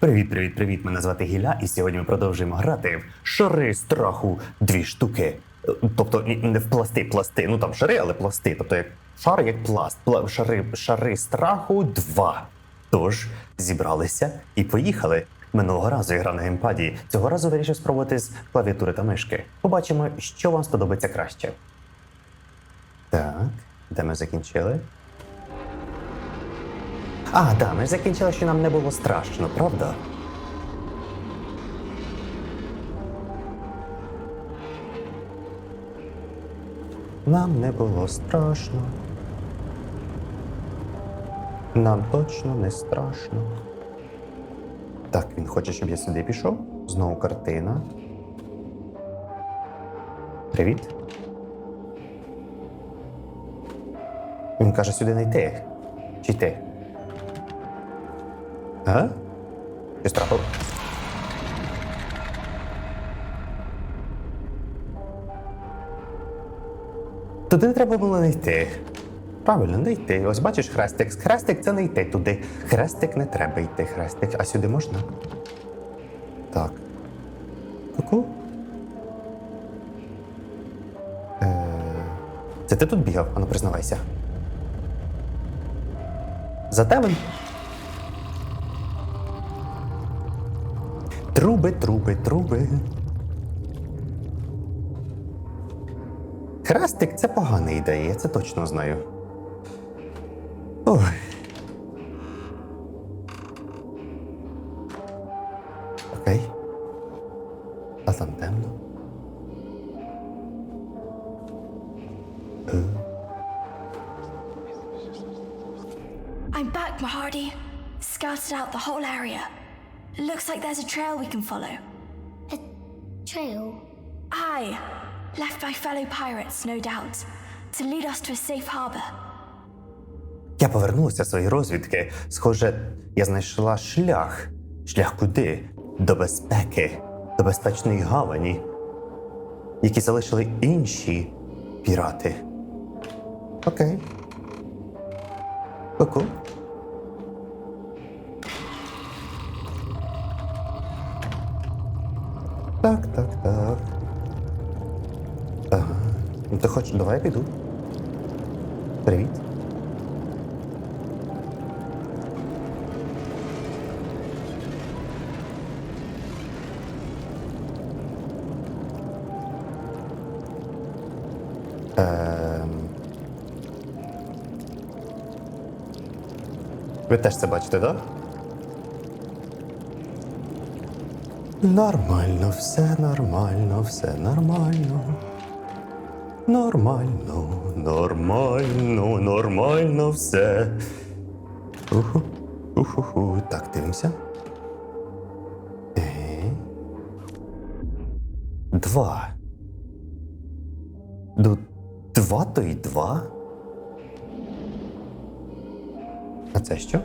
Привіт, привіт, привіт! Мене звати Гіля, і сьогодні ми продовжуємо грати в шари страху дві штуки. Е, Тобто не в пласти, пласти. Ну там шари, але пласти. Тобто як шар, як пласт. Пла- шари, шари страху два. Тож зібралися і поїхали. Минулого разу я грав на геймпаді. Цього разу вирішив спробувати з клавіатури та мишки. Побачимо, що вам сподобається краще. Так, де ми закінчили? А, да, ми ж закінчили, що нам не було страшно, правда? Нам не було страшно. Нам точно не страшно. Так, він хоче, щоб я сюди пішов. Знову картина. Привіт. Він каже сюди не йти. Чи йти? А? Щось трапило? Туди треба було не йти. Правильно, не йти. Ось бачиш хрестик. Хрестик це не йти туди. Хрестик не треба йти, хрестик. А сюди можна? Так. Ку-ку. Е, Це ти тут бігав? Ану, признавайся. За тебе? Труби, труби, труби. Хрестик це погана ідея, я це точно знаю. Ой. Окей. А там темно. I'm back, Mahardy. Scouted out the whole area. Looks like there's a trail we can follow. A trail? Aye, left by fellow pirates, no doubt, to lead us to a safe harbor. Я повернувся з своєї розвідки. Схоже, я знайшла шлях. Шлях куди? До безпеки, до безпечної гавані, які залишили інші пірати. Окей. Ку-ку. Так, так, так. Ага. Ну ти хочеш, давай я піду. Привіт. Ем... Ви теж це бачите, так? Нормально, все нормально, все нормально. Нормально, нормально, нормально все. Уху, уху, Так, дивимося. Е. Два. До два то й два. А це що?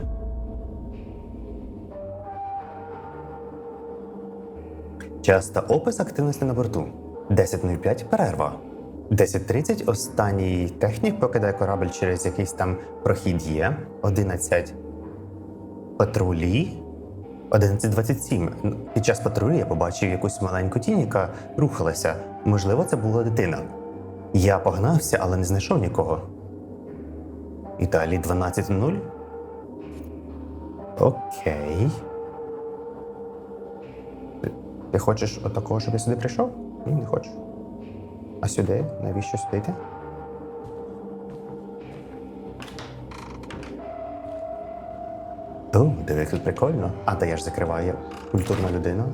Час та опис активності на борту. 10.05 перерва. 10.30 останній технік покидає корабль через якийсь там прохід є. 11 патрулі. 11.27. Ну, Під час патрулі я побачив якусь маленьку тінь, яка рухалася. Можливо, це була дитина. Я погнався, але не знайшов нікого. І далі 12.0. Окей. Ти, хочеш отакого, щоб я сюди прийшов? Ні, не хочу. А сюди? Навіщо сюди йти? Диви, як тут прикольно. А та я ж закриваю культурна людина.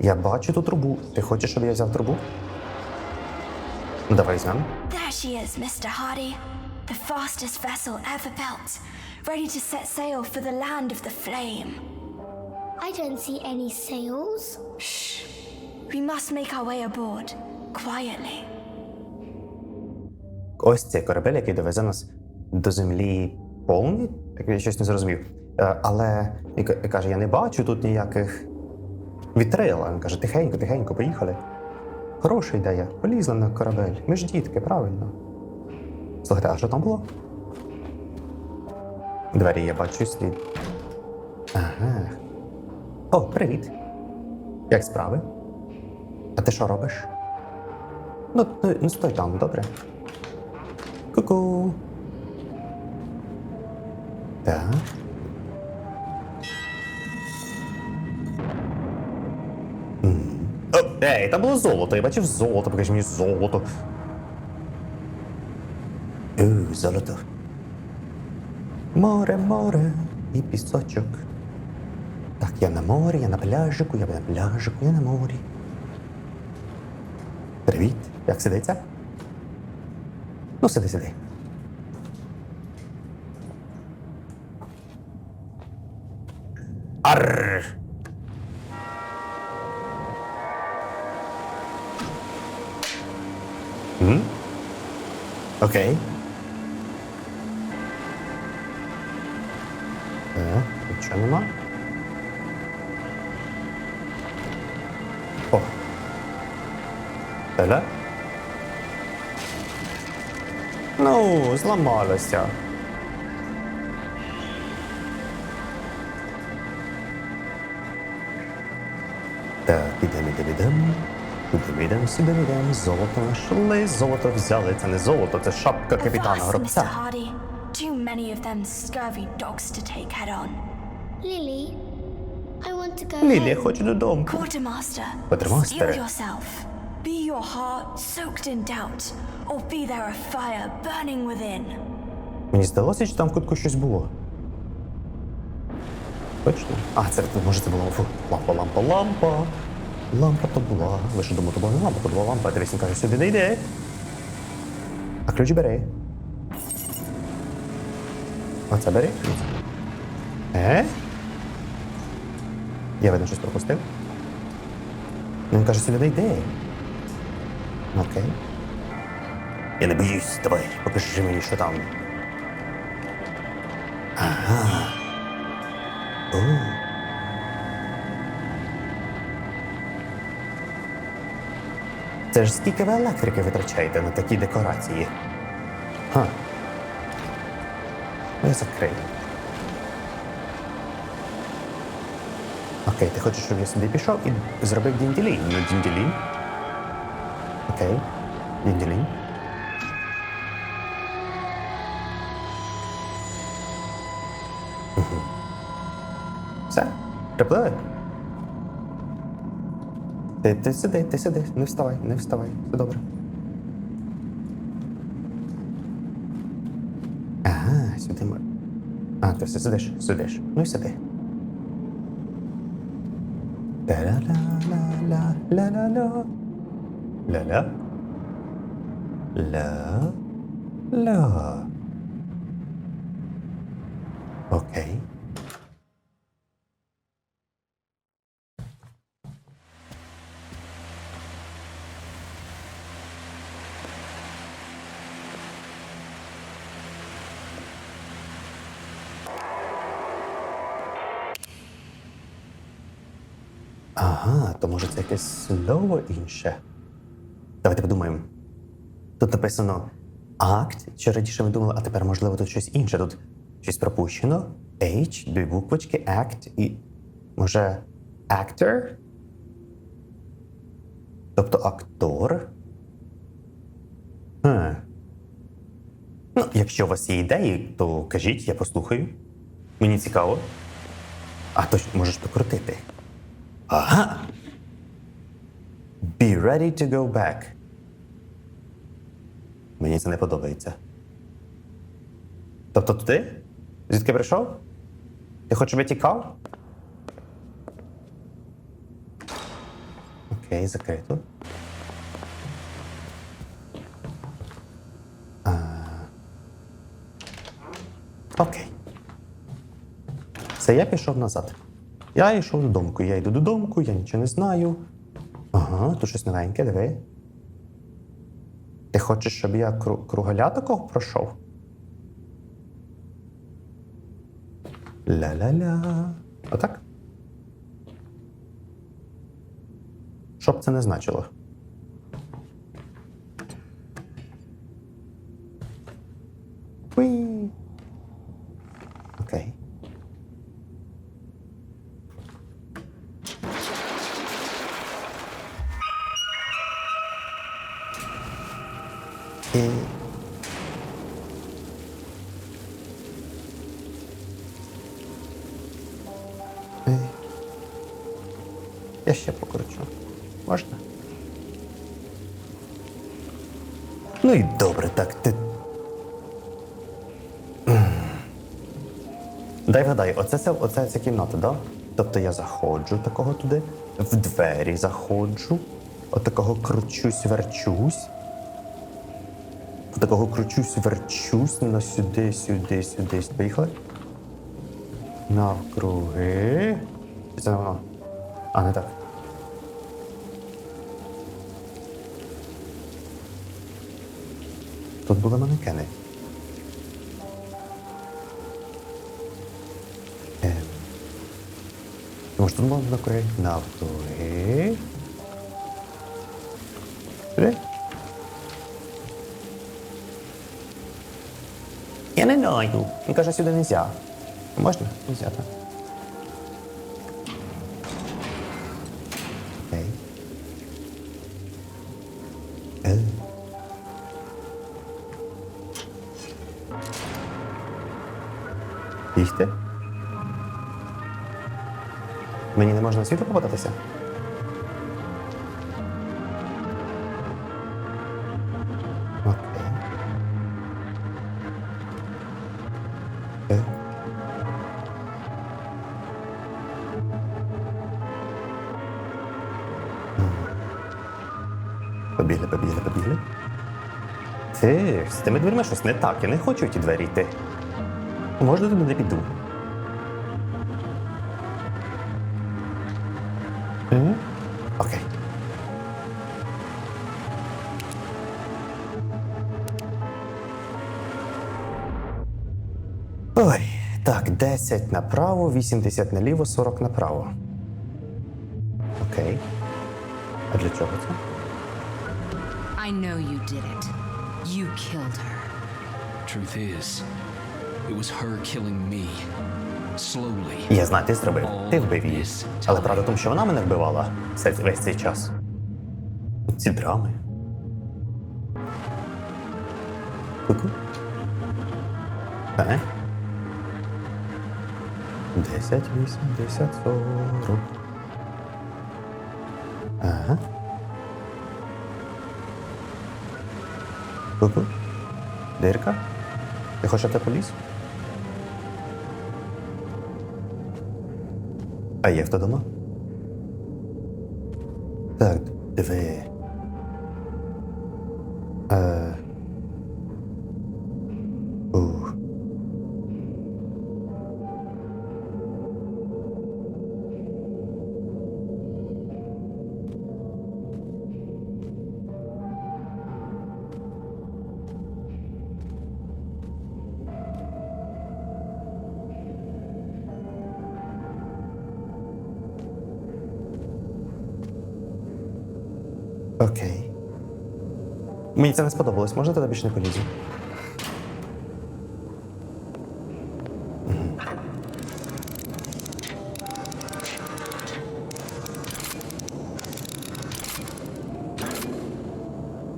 Я бачу ту трубу. Ти хочеш, щоб я взяв трубу? Ну, давай візьмемо. There she is, Mr. Hardy. The fastest vessel ever built, ready to set sail for the land of the flame. I don't see any sails. Shh. We must make our way aboard, quietly. Ось цей корабель, який довезе нас до землі повний, так я щось не зрозумів. Е, Але і ка- і каже: я не бачу тут ніяких вітрил. Він каже, тихенько, тихенько, поїхали. Хороша ідея. Полізли на корабель. Ми ж дітки, правильно. Слухайте, а що там було? Двері я бачу слід. Ага, О, привіт. Як справи? А ти що робиш? Ну, ну, ну стой там, добре. Ку-ку. Так. О, ей, там було золото, я бачив золото, покажи мені золото. О, золото. Море, море і пісочок. Так, я на морі, я на пляжику, я на пляжику, я на морі. Привіт, як сидиться? Ну, сиди, сиди. Арр! М? Окей. Так, нічого нема. О. Теля? Ну, зламалося. Так, ідемо, ідемо, ідемо. Куди ми йдемо, сюди ми йдемо. Золото знайшли, золото взяли. Це не золото, це шапка капітана. Гробця. Too many of them scurvy dogs to take head on. Lily, I want to go Лілі, я home. хочу додому. Quartermaster, Quartermaster. steel yourself. Be your heart soaked in doubt, or be there a fire burning within. Мені здалося, що там в кутку щось було. Точно? А, це може це була фу, лампа, лампа, лампа. Лампа то була. Ви що думаєте, була не лампа, то була лампа. Дивись, він каже, сюди не йде. А ключ бери. Оце бери. Е? Я видно щось пропустив. Ну, Він каже, сюди не йде. Окей. Я не боюсь, давай, покажи мені, що там. Ага. О. Це ж скільки ви електрики витрачаєте на такі декорації? Ха. Ну, я закрию. Окей, ти хочеш, щоб я сюди пішов і зробив дінділін? Ну, дінділін. Окей. Дінділін. Все, приплили? Ти, ти сиди, ти сиди, не вставай, не вставай, все добре. Ага, сюди ми. А, ти все сидиш, сидиш. Ну і сиди. La la la la la la la la la la la. Okay. Ага, то може це якесь слово інше. Давайте подумаємо. Тут написано акт, чи раніше ми думали, а тепер, можливо, тут щось інше. Тут щось пропущено. H, дві буквочки, act і. Може, actor? Тобто актор. Хм. Ну, якщо у вас є ідеї, то кажіть, я послухаю. Мені цікаво. А точно можеш покрутити. Ага. Be ready to go back. Мені це не подобається. Тобто туди? Звідки прийшов? Ти хочеш, щоб я тікав? Окей, закрито. А... Окей. Це я пішов назад. Я йшов додому. Я йду додому, я нічого не знаю. Ага, тут щось новеньке, диви. Ти хочеш, щоб я кру- кругаля такого пройшов? Ля-ля-ля. Отак? Що б це не значило? І... Я ще покручу. Можна? Ну і добре, так ти. Дай вгадай, оце, це, оце ця кімната, да? Тобто я заходжу такого туди, в двері заходжу, отакого кручусь, верчусь. Отакого кручусь, верчусь, на сюди, сюди, сюди. Поїхали. Навкруги. Це воно. А, не так. Тут були манекени. Ем. Може, тут можна навкруги? Навкруги. Я. Він каже, сюди не можна. Можна? Нельзя, так. Мені не можна на попадатися? Побігли, побігли, побігли. Ти, з тими дверима щось не так. Я не хочу ті двері йти. Можна туди не піду. 10 направо, 80 наліво, 40 направо. Окей. А для чого це? I know you did it. You killed her. Truth is, it was her killing me. Slowly. Я знаю, ти зробив. Ти вбив її. Але правда в тому, що вона мене вбивала весь цей час. Ці драми. Ку-ку. Е? 10, 80, 40. Ага. Ку-ку. Дирка? Ти я поліз? А є хто дома? Так, диви. Окей. Мені це не сподобалось. Можна туди більше не полізу?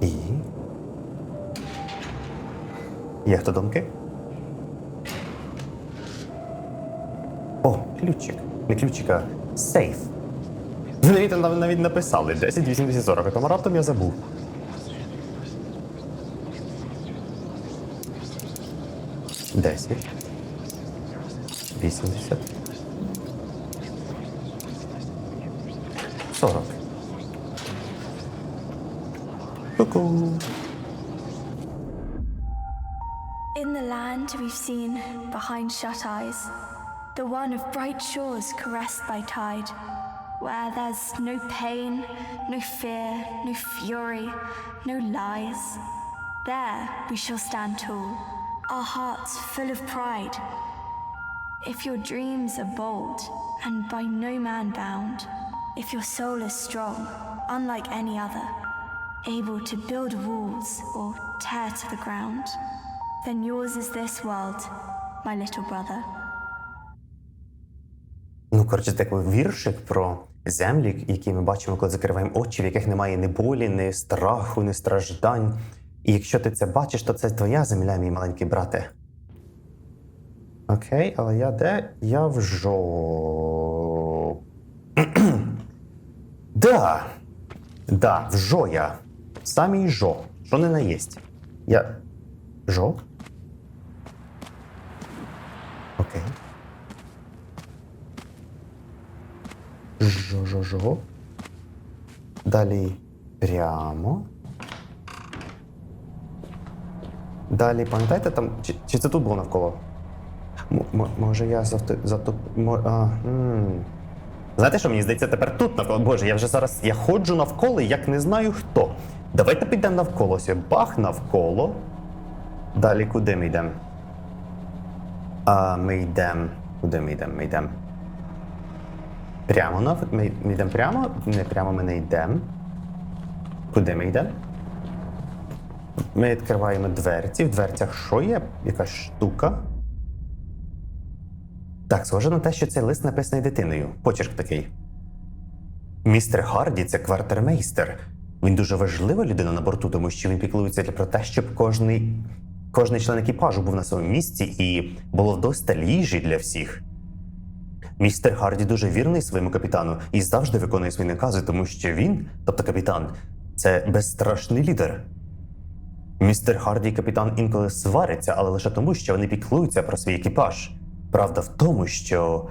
І. Є хто домки? О, ключик. Не ключик, сейф. Навіть, навіть, навіть написали 10, 80, 40, а тому раптом я забув. Десять. Вісімдесят. Сорок. Ку-ку. In the land we've seen behind shut eyes, the one of bright shores caressed by tide, where there's no pain, no fear, no fury, no lies. There we shall stand tall, our hearts full of pride. If your dreams are bold and by no man bound, if your soul is strong, unlike any other, able to build walls or tear to the ground, then yours is this world, my little brother. Ну, коротше, такий віршик про землі, які ми бачимо, коли закриваємо очі, в яких немає ні болі, ні страху, ні страждань. І якщо ти це бачиш, то це твоя земля, мій маленький брате. Окей, але я де? Я в жо. да. Да, в жо я. Самій жо. Що не наєсть. Я. Жо? Окей. Жо-жо-жо. Далі прямо. Далі, пам'ятаєте, там. Чи, чи це тут було навколо? М- може я завто. завто. Знаєте, що мені здається, тепер тут навколо. Боже, я вже зараз я ходжу навколо, як не знаю хто. Давайте підемо навколо. Ось бах навколо. Далі куди ми йдемо? А, ми йдемо. Куди ми йдемо? Ми йдемо. Прямо. Ми, ми йдемо прямо? Не прямо ми не йдемо. Куди ми йдемо? Ми відкриваємо дверці. В дверцях що є? Якась штука. Так, схоже на те, що цей лист написаний дитиною. Почерк такий. Містер Харді це квартирмейстер. Він дуже важлива людина на борту, тому що він піклується про те, щоб кожний, кожний член екіпажу був на своєму місці і було вдосталь їжі для всіх. Містер Харді дуже вірний своєму капітану і завжди виконує свої накази, тому що він, тобто капітан, це безстрашний лідер. Містер Харді і капітан інколи сваряться, але лише тому, що вони піклуються про свій екіпаж. Правда в тому, що.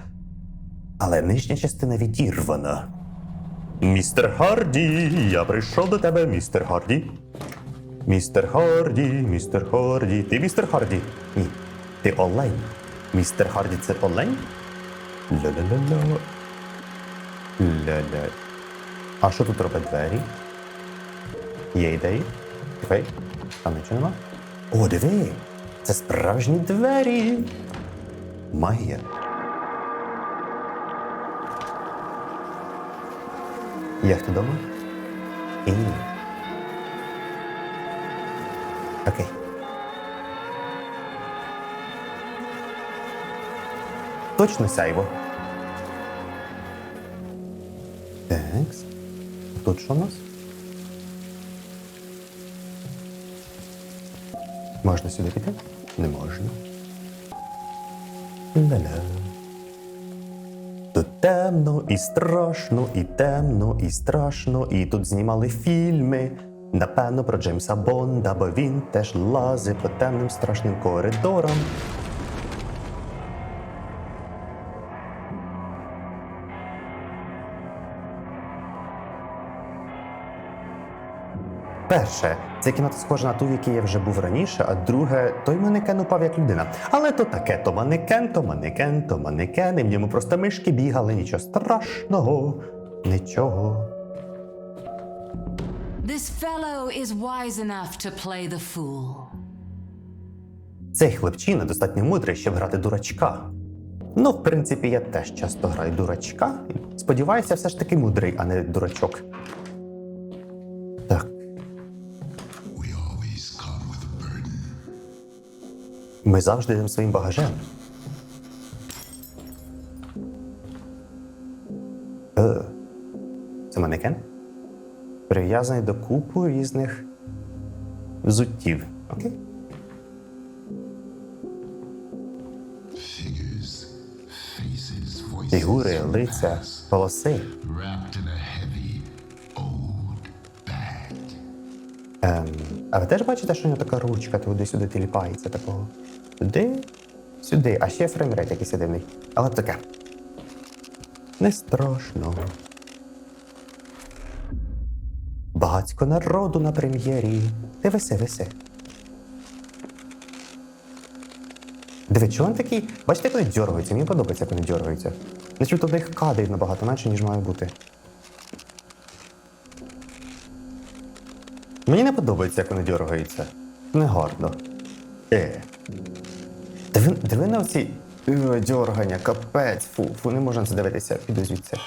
Але нижня частина відірвана. Містер Харді, я прийшов до тебе, містер Харді. Містер Харді, містер Харді. Ти містер Харді? Ні. Ти олень. Містер Харді це олень? Ля-ля-ля-ля. Ля-ля. А що тут роблять двері? Є ідеї? Окей. Там нічого нема. О, диви! Це справжні двері. Магія. Я хто дома? І. Окей. Точно сяйво. Текс. Тут що у нас? Можна сюди піти? Не можна. Ля-ля. Тут темно і страшно, і темно, і страшно, і тут знімали фільми. Напевно, про Джеймса Бонда, бо він теж лазив по темним страшним коридорам. Перше, це кімната схожа на ту, в якій я вже був раніше, а друге, той манекен упав як людина. Але то таке, то манекен, то манекен, то манекен, і в ньому просто мишки бігали, нічого страшного, нічого. This fellow is wise enough to play the fool. Цей хлопчина достатньо мудрий, щоб грати дурачка. Ну, в принципі, я теж часто граю дурачка. Сподіваюся, все ж таки мудрий, а не дурачок. Так. Ми завжди йдемо своїм багажем. Е, це манекен? Прив'язаний до купу різних взуттів. Окей? Фігури, лиця, голоси. Bag. Ем, а ви теж бачите, що у нього така ручка туди-сюди тіліпається такого? Туди, сюди, а ще фреймрейт якийсь дивний. Але таке. Не страшно. Багацько народу на прем'єрі. Ти виси. Диви, чого він такий? Бачите, як вони дергаються? Мені подобається, як вони дергаються. Начебто в них кадрів набагато менше, ніж має бути. Мені не подобається, як вони дергаються. Не гарно. Е. Диви, на оці е, дьоргання, капець, фу, фу, не можна це дивитися, піду звідси.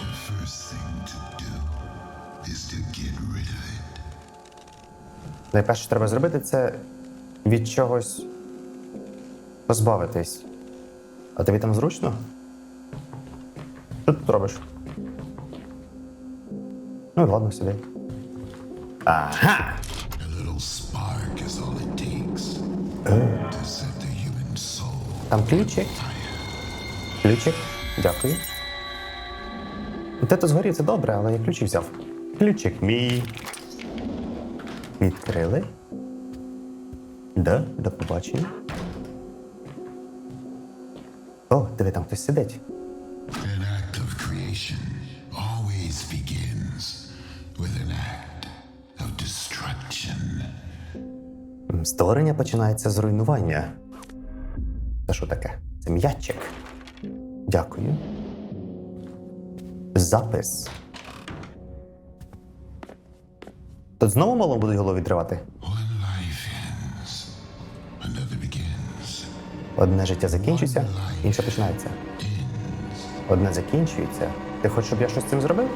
Найперше, що треба зробити, це від чогось позбавитись. А тобі там зручно? Що ти тут робиш? Ну, ладно, сиди. Ага! A Там ключик. Ключик. Дякую. Те то згорів, це добре, але я ключик взяв. Ключик мій. Відкрили. Да, до побачення. О, диви, там хтось сидить. An act of creation always begins with an act of destruction. Створення починається з руйнування. Таке? Це м'ячик. Дякую. Запис. Тут знову мало будуть голову відривати? Одне життя закінчується, інше починається. Одне закінчується. Ти хочеш, щоб я щось з цим зробив?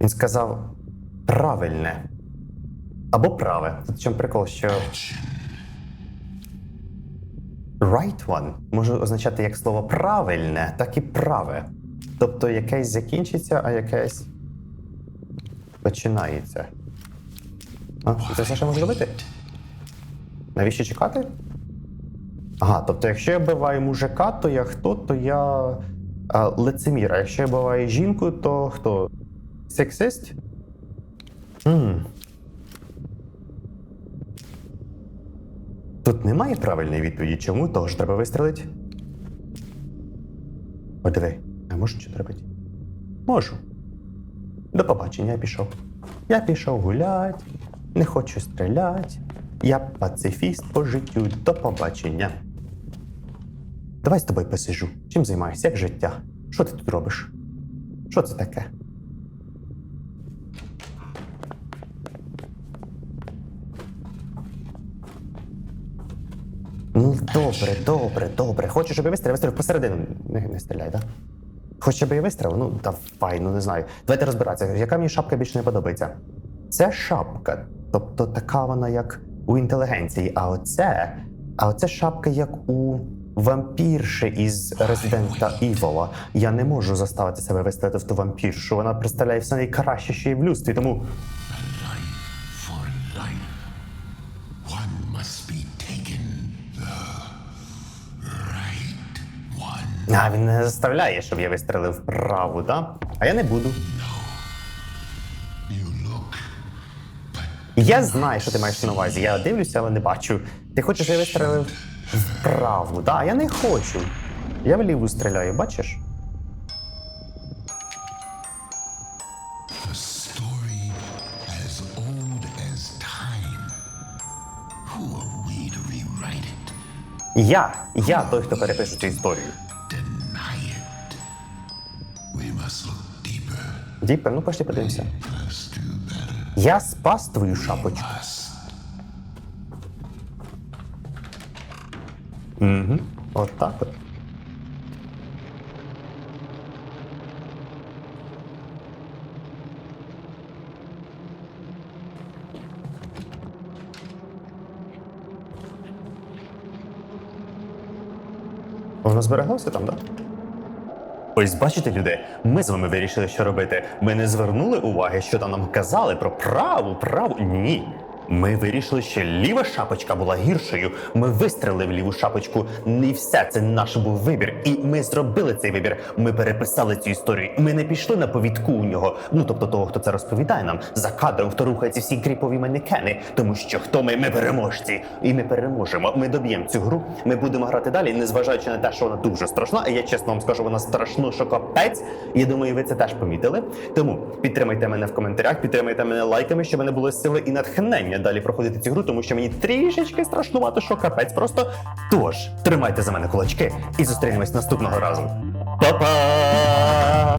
Він сказав правильне. Або праве. Тут в чому прикол, що. Right one може означати як слово правильне, так і праве. Тобто якесь закінчиться, а якесь починається. А, це все, що можу робити? Навіщо чекати? Ага, тобто, якщо я биваю мужика, то я хто, то я а, лицемір. А якщо я биваю жінку, то хто? Сексист? М. Тут немає правильної відповіді. Чому? Того ж треба вистрелити. О, я можу що робити? Можу. До побачення, я пішов. Я пішов гулять, не хочу стріляти. Я пацифіст по життю. До побачення. Давай з тобою посижу. Чим займаєшся? Як життя? Що ти тут робиш? Що це таке? Ну, добре, добре, добре. Хочеш, щоб я вистрілив? Вистрілив посередину. Не, не стріляй, так? Да? Хочеш, щоб я вистрілив? Ну, давай, ну не знаю. Давайте розбиратися. Яка мені шапка більше не подобається? Це шапка, тобто така вона, як у інтелігенції. А оце, а оце шапка, як у вампірши із Резидента Івола. Я не можу заставити себе вистрілити в ту вампіршу. Вона представляє все найкраще, що є в люстрі, тому. А він не заставляє, щоб я вистрелив вправу, да? А я не буду. Я знаю, що ти маєш на увазі. Я дивлюся, але не бачу. Ти хочеш, щоб я вистрелив вправу, да? Я не хочу. Я вліву стріляю, бачиш? Я, я той, хто перепише цю історію. Діпер, ну пошли подивимося. Я спас твою шапочку. Угу. От так от. Воно збереглося там, так? Да? Ось бачите, люди, ми з вами вирішили, що робити. Ми не звернули уваги, що там нам казали про праву, праву. Ні. Ми вирішили, що ліва шапочка була гіршою. Ми вистрелили в ліву шапочку. Не все це наш був вибір. І ми зробили цей вибір. Ми переписали цю історію. Ми не пішли на повідку у нього. Ну тобто того, хто це розповідає нам за кадром, хто рухає ці всі кріпові манекени. Тому що хто ми? Ми переможці. І ми переможемо. Ми доб'ємо цю гру. Ми будемо грати далі, незважаючи на те, що вона дуже страшна. І я чесно вам скажу, вона страшно, що капець. Я думаю, ви це теж помітили. Тому підтримайте мене в коментарях, підтримайте мене лайками, щоб мене було сили і натхнення далі проходити цю гру, тому що мені трішечки страшнувато, що капець просто. Тож тримайте за мене кулачки і зустрінемось наступного разу. Па-па!